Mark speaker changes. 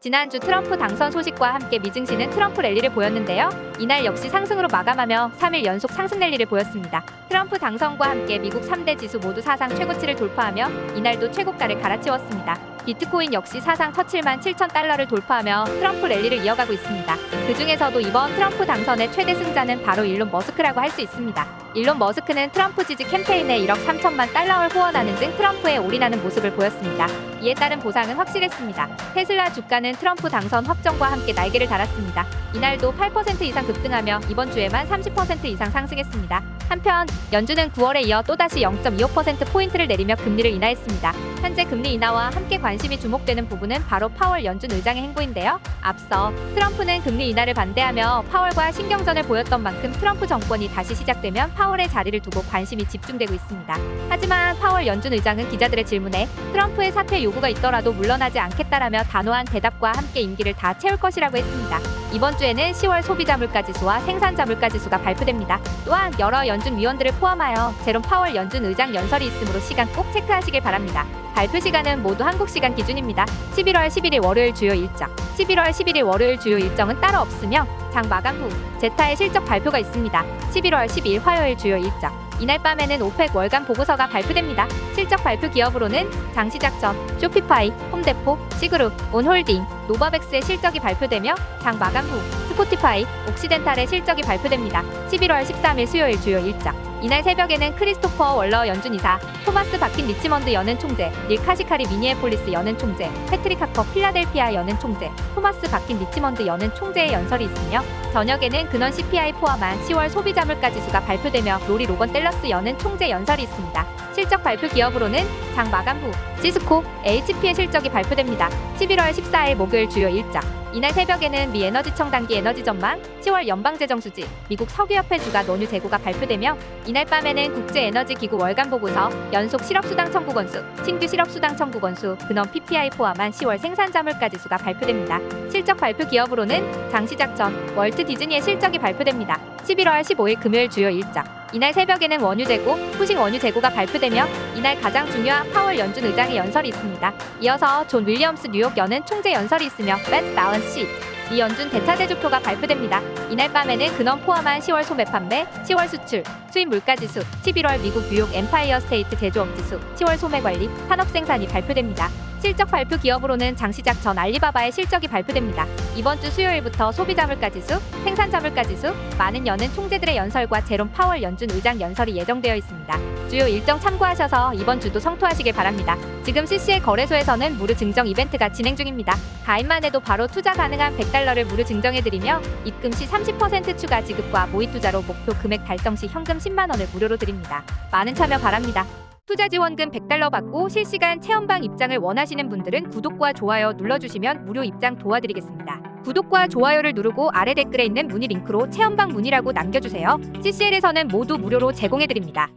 Speaker 1: 지난주 트럼프 당선 소식과 함께 미증시는 트럼프 랠리를 보였는데요. 이날 역시 상승으로 마감하며 3일 연속 상승 랠리를 보였습니다. 트럼프 당선과 함께 미국 3대 지수 모두 사상 최고치를 돌파하며 이날도 최고가를 갈아치웠습니다. 비트코인 역시 사상 터칠만 7천 달러를 돌파하며 트럼프 랠리를 이어가고 있습니다. 그 중에서도 이번 트럼프 당선의 최대 승자는 바로 일론 머스크라고 할 수 있습니다. 일론 머스크는 트럼프 지지 캠페인에 1억 3천만 달러를 후원하는 등 트럼프에 올인하는 모습을 보였습니다. 이에 따른 보상은 확실했습니다. 테슬라 주가는 트럼프 당선 확정과 함께 날개를 달았습니다. 이날도 8% 이상 급등하며 이번 주에만 30% 이상 상승했습니다. 한편 연준은 9월에 이어 또다시 0.25%포인트를 내리며 금리를 인하했습니다. 현재 금리 인하와 함께 관심이 주목되는 부분은 바로 파월 연준 의장의 행보인데요. 앞서 트럼프는 금리 인하를 반대하며 파월과 신경전을 보였던 만큼 트럼프 정권이 다시 시작되면 파월의 자리를 두고 관심이 집중되고 있습니다. 하지만 파월 연준 의장은 기자들의 질문에 트럼프의 사퇴 요구가 있더라도 물러나지 않겠다라며 단호한 대답과 함께 임기를 다 채울 것이라고 했습니다. 이번 주에는 10월 소비자 물가 지수와 생산자 물가 지수가 발표됩니다. 또한 여러 연준 위원들을 포함하여 제롬 파월 연준 의장 연설이 있으므로 시간 꼭 체크하시길 바랍니다. 발표 시간은 모두 한국 시간 기준입니다. 11월 11일 월요일 주요 일정, 11월 11일 월요일 주요 일정은 따로 없으며 장 마감 후 제타의 실적 발표가 있습니다. 11월 12일 화요일 주요 일정. 이날 밤에는 오펙 월간 보고서가 발표됩니다. 실적 발표 기업으로는 장시작 전, 쇼피파이, 홈데포, 시그룹, 온홀딩, 노바백스의 실적이 발표되며 장 마감 후 스포티파이, 옥시덴탈의 실적이 발표됩니다. 11월 13일 수요일 주요 일정. 이날 새벽에는 크리스토퍼 월러 연준 이사, 토마스 바킨 리치먼드 연은 총재, 닐 카시카리 미니애폴리스 연은 총재, 패트릭 하커 필라델피아 연은 총재, 토마스 바킨 리치먼드 연은 총재의 연설이 있으며 저녁에는 근원 CPI 포함한 10월 소비자 물가 지수가 발표되며 로리 로건 텔러스 연은 총재 연설이 있습니다. 실적 발표 기업으로는 장 마감 후 시스코, HP의 실적이 발표됩니다. 11월 14일 목요일 주요 일정. 이날 새벽에는 미 에너지청 단기 에너지 전망, 10월 연방 재정 수지, 미국 석유협회 주가 논유 재고가 발표되며 이날 밤에는 국제 에너지 기구 월간 보고서, 연속 실업 수당 청구 건수, 신규 실업 수당 청구 건수, 근원 PPI 포함한 10월 생산 자 물가 지수가 발표됩니다. 실적 발표 기업으로는 장시작 전 월트 디즈니의 실적이 발표됩니다. 11월 15일 금요일 주요 일정. 이날 새벽에는 원유 재고, 후식 원유 재고가 발표되며 이날 가장 중요한 파월 연준 의장의 연설이 있습니다. 이어서 존 윌리엄스 뉴욕 연은 총재 연설이 있으며 배트 바운스 미 연준 대차대조표가 발표됩니다. 이날 밤에는 근원 포함한 10월 소매 판매, 10월 수출, 수입 물가 지수, 11월 미국 뉴욕 엠파이어 스테이트 제조업 지수, 10월 소매 관리, 산업 생산이 발표됩니다. 실적 발표 기업으로는 장시작 전 알리바바의 실적이 발표됩니다. 이번 주 수요일부터 소비자 물가 지수, 생산자 물가 지수, 많은 연은 총재들의 연설과 제롬 파월 연준 의장 연설이 예정되어 있습니다. 주요 일정 참고하셔서 이번 주도 성토하시길 바랍니다. 지금 CC의 거래소에서는 무료 증정 이벤트가 진행 중입니다. 가입만 해도 바로 투자 가능한 100달러를 무료 증정해드리며 입금 시 30% 추가 지급과 모의 투자로 목표 금액 달성 시 현금 10만 원을 무료로 드립니다. 많은 참여 바랍니다. 투자 지원금 100달러 받고 실시간 체험방 입장을 원하시는 분들은 구독과 좋아요 눌러주시면 무료 입장 도와드리겠습니다. 구독과 좋아요를 누르고 아래 댓글에 있는 문의 링크로 체험방 문의라고 남겨주세요. CCL에서는 모두 무료로 제공해드립니다.